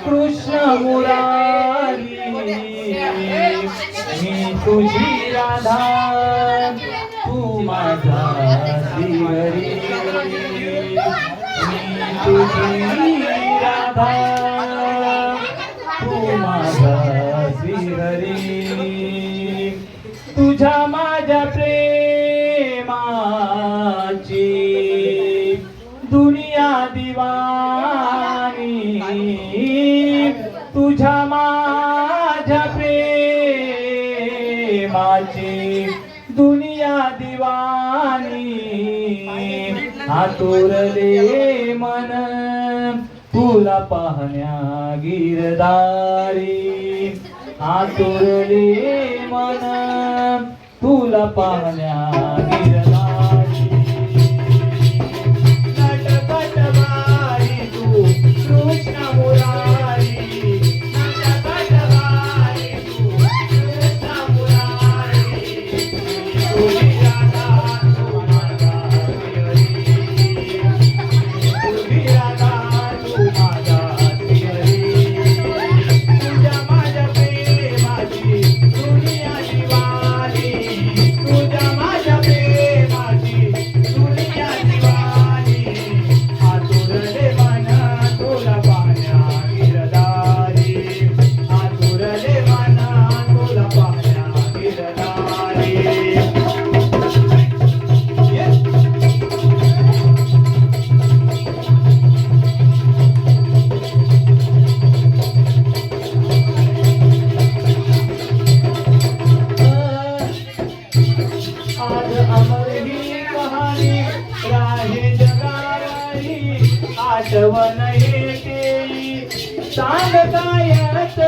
कृष्ण मुरारी मी तुझी राधा तू माझा श्रीहरी तुझी राधा तू माझा श्रीहरी तुझ्या माझ्या प्रेम माझ्या प्रेमाची दुनिया दिवानी आतुरले मन तुला पाहण्या गिरदारी. आतुरले मन तुला पाहण्या ಶ್ರವಣ ಏಕೆ ತಾಂಡ ತಾಯತ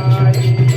paz.